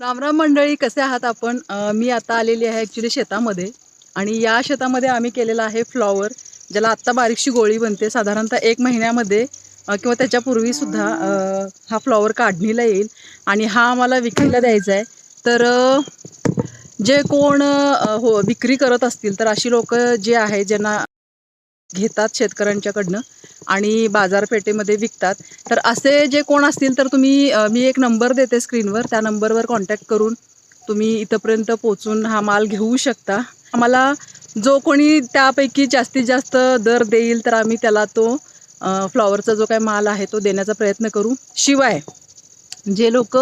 रामराम मंडळी कसे आहात आपण? मी आता आलेली आहे ॲक्च्युली शेतामध्ये. आणि या शेतामध्ये आम्ही केलेला आहे फ्लॉवर ज्याला आत्ता बारीकशी गोळी बनते. साधारणतः एक महिन्यामध्ये किंवा त्याच्यापूर्वीसुद्धा हा फ्लॉवर काढणीला येईल. आणि हा आम्हाला विक्रीला द्यायचा आहे. तर जे कोण हो विक्री करत असतील तर अशी लोक जे आहे ज्यांना घेतात शेतकऱ्यांच्याकडनं आणि बाजारपेठेमध्ये विकतात. तर असे जे कोण असतील तर तुम्ही मी एक नंबर देते स्क्रीनवर. त्या नंबरवर कॉन्टॅक्ट करून तुम्ही इथंपर्यंत पोचून हा माल घेऊ शकता. आम्हाला जो कोणी त्यापैकी जास्तीत जास्त दर देईल तर आम्ही त्याला तो फ्लॉवरचा जो काय माल आहे तो देण्याचा प्रयत्न करू. शिवाय जे लोक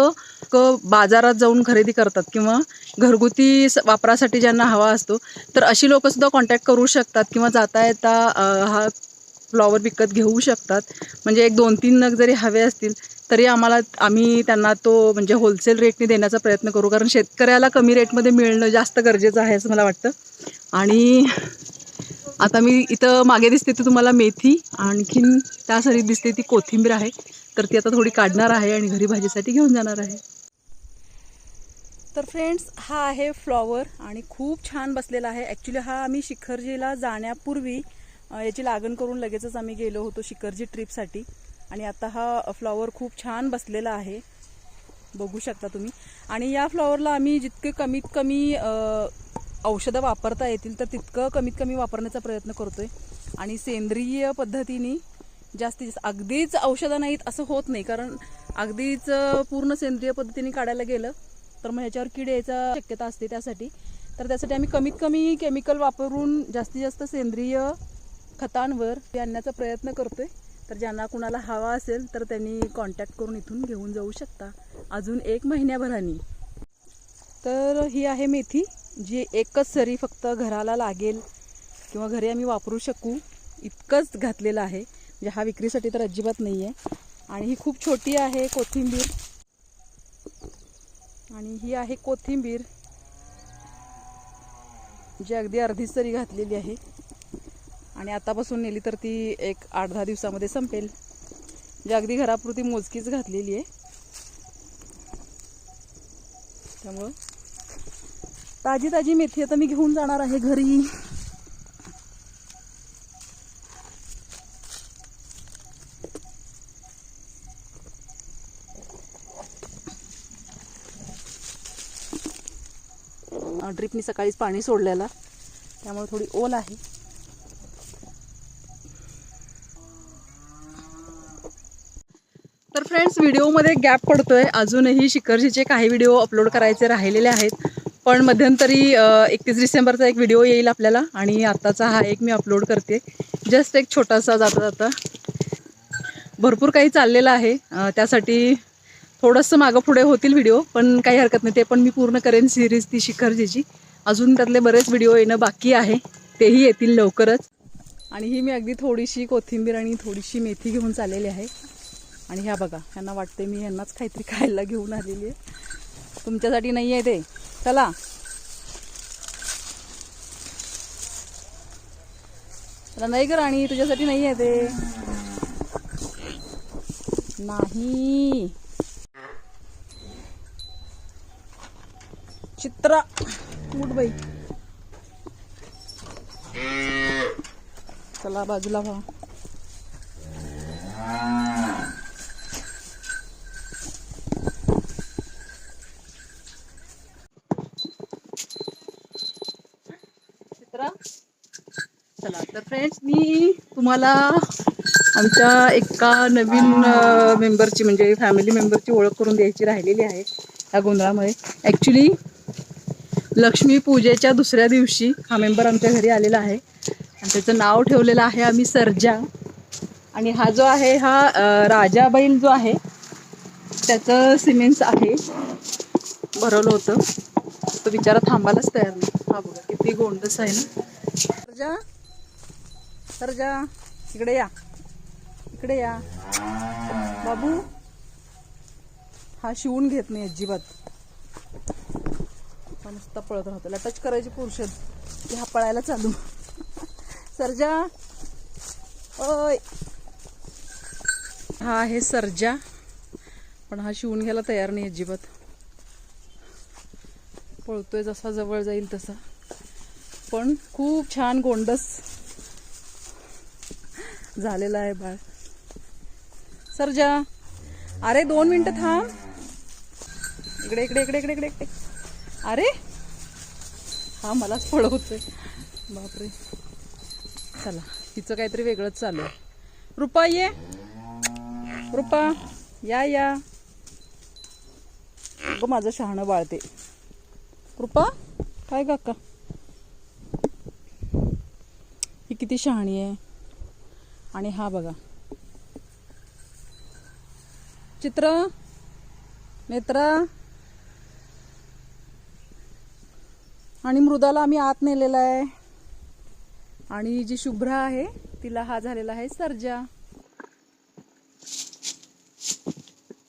क बाजारात जाऊन खरेदी करतात किंवा घरगुती स- वापरासाठी ज्यांना हवा असतो तर अशी लोकंसुद्धा कॉन्टॅक्ट करू शकतात किंवा जाता येता हा फ्लॉवर विकत घेऊ शकतात. म्हणजे एक दोन तीन नग जरी हवे असतील तरी आम्हाला आम्ही त्यांना तो म्हणजे होलसेल रेटने देण्याचा प्रयत्न करू. कारण शेतकऱ्याला कमी रेटमध्ये मिळणं जास्त गरजेचं आहे असं मला वाटतं. आणि आता मी इथं मागे दिसते ती तुम्हाला मेथी आणखीन त्या सरीत दिसते ती कोथिंबीर आहे. तर ती आता थोडी काढणार आहे आणि घरी भाजीसाठी घेऊन जाणार आहे. तर फ्रेंड्स हा आहे फ्लॉवर आणि खूप छान बसलेला आहे. ॲक्च्युली हा आम्ही शिखरजीला जाण्यापूर्वी याची लागण करून लगेचच आम्ही गेलो होतो शिखरजी ट्रिपसाठी आणि आता हा फ्लॉवर खूप छान बसलेला आहे. बघू शकता तुम्ही. आणि या फ्लॉवरला आम्ही जितके कमीत कमी औषधं वापरता येतील तर तितकं कमीत कमी वापरण्याचा प्रयत्न करतोय. आणि सेंद्रिय पद्धतीने जास्तीत जास्त. अगदीच औषधं नाहीत असं होत नाही. कारण अगदीच पूर्ण सेंद्रिय पद्धतीने काढायला गेलं तर मग ह्याच्यावर कीड यायचा शक्यता असते त्यासाठी. तर त्यासाठी आम्ही कमीत कमी केमिकल वापरून जास्तीत जास्त सेंद्रिय खतांवर ते आणण्याचा प्रयत्न करतोय. तर ज्यांना कुणाला हवा असेल तर त्यांनी कॉन्टॅक्ट करून इथून घेऊन जाऊ शकता. अजून एक महिन्याभरानी. तर ही आहे मेथी जी एकच सरी फक्त घराला लागेल किंवा घरी आम्ही वापरू शकू. इतकंच घातलेलं आहे. म्हणजे हा विक्रीसाठी तर अजिबात नाही आहे आणि ही खूप छोटी आहे कोथिंबीर. आणि ही आहे कोथिंबीर. जी अगदी अर्धीच तरी घातलेली आहे. आणि आतापासून नेली तर ती एक आठ दहा दिवसामध्ये संपेल. जी अगदी घरापुरती मोजकीच घातलेली आहे. त्यामुळं ताजी ताजी मेथी आता मी घेऊन जाणार आहे घरी. ड्रिपनी सकाळीच पाणी सोडलेलं. त्यामुळे थोडी ओल आहे. तर फ्रेंड्स व्हिडिओमध्ये गॅप पडतोय. अजूनही शिखरजीचे काही व्हिडिओ अपलोड करायचे राहिलेले आहेत. पण मध्यंतरी एकतीस डिसेंबरचा एक व्हिडिओ येईल आपल्याला आणि आत्ताचा हा एक मी अपलोड करते. जस्ट एक छोटासा जाता जाता. भरपूर काही चाललेलं आहे. त्यासाठी थोडंसं मागं पुढे होतील व्हिडिओ पण काही हरकत नाही. ते पण मी पूर्ण करेन सिरीज ती शिखरजीची. अजून त्यातले बरेच व्हिडिओ येणं बाकी आहे. तेही येतील लवकरच. आणि ही मी अगदी थोडीशी कोथिंबीर आणि थोडीशी मेथी घेऊन चाललेली आहे. आणि ह्या बघा ह्यांना वाटते मी ह्यांनाच काहीतरी खायला घेऊन आलेली आहे. तुमच्यासाठी नाही आहे ते. चला. चला नाही कर आणि तुझ्यासाठी नाही आहे ते. नाही. चित्रा उठ बाई. चला बाजूला व्हा. चित्रा. चला तर फ्रेंड्स मी तुम्हाला आमच्या एका नवीन मेंबरची म्हणजे फॅमिली मेंबरची ओळख करून द्यायची राहिलेली आहे या गोंधळामुळे. ॲक्च्युली लक्ष्मी पूजेच्या दुसऱ्या दिवशी हा मेंबर आमच्या घरी आलेला आहे. आणि त्याचं नाव ठेवलेलं आहे आम्ही सर्जा. आणि हा जो आहे हा राजा बैल जो आहे त्याचं सिमेंट्स आहे. भरवलं होतं. तो विचारा थांबायलाच तयार नाही. हा बघा किती गोंडस आहे ना. सर्जा सर्जा इकडे या. इकडे या. बाबू हा शिवून घेत नाही अजिबात. हा नुसता पळत राहतो. त्याला टच करायची पुरुषद की हा पळायला चालू. सर्जा. ओय. हा आहे सर्जा. पण हा शिवून घ्यायला तयार नाही अजिबात. पळतोय जसा जवळ जाईल तसा. पण खूप छान गोंडस झालेला आहे बाळ. सरजा. अरे दोन मिनटं थांब. इकडे इकडे इकडे इकडे इकडे इकडे. अरे? हा मलाच पळवतोय. बापरे. चला तिचं काहीतरी वेगळंच चालू आहे. रुपा ये. रुपा या या. ग माझं शहाणं बाळते रुपा काय काका? ही किती शहाणी आहे. आणि हा बघा. चित्र नेत्रा. आणि मृदाला आम्ही आत नेलेला आहे. आणि जी शुभ्रा आहे तिला हा झालेला आहे सर्जा.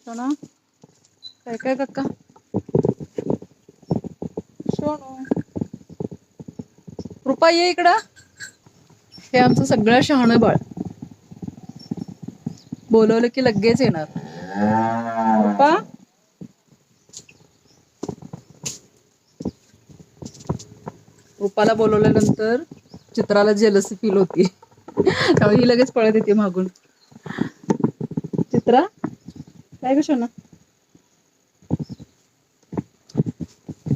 सोना काय काय काका? सोनू. रुपा ये इकडं. हे आमचं सगळं शहाणं बाळ. बोलवलं की लगेच येणार. रुपा? रुपाला बोलवल्यानंतर चित्राला जेलसी फील होती. त्यामुळे ही लगेच पळत येते मागून. चित्रा काय ग शोना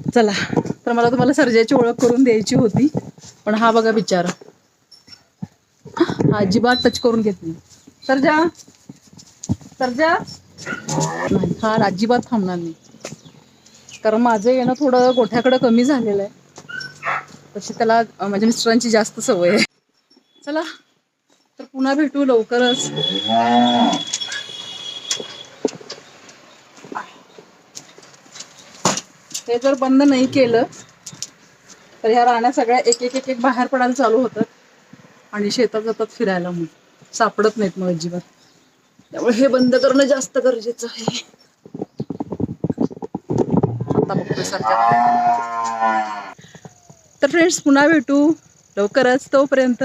चला तर मला तुम्हाला सर्जाची ओळख करून द्यायची होती पण हा बघा विचार. अजिबात टच करून घेत नाही. सर्जा सर्जा. नाही हा अजिबात थांबणार नाही. कारण माझं येणं थोडं गोठ्याकडं कमी झालेलं आहे. तशी त्याला माझ्या मिस्टरांची जास्त सवय आहे. चला तर पुन्हा भेटू लवकरच. हे जर बंद नाही केलं तर ह्या राण्या सगळ्या एक एक एक एक बाहेर पडायला चालू होतात आणि शेतात जातात फिरायला मग सापडत नाहीत मग अजिबात. त्यामुळे हे बंद करणं जास्त गरजेचं आहे. आता बघतोय सरकार तर फ्रेंड्स पुन्हा भेटू. लवकरच तोपर्यंत.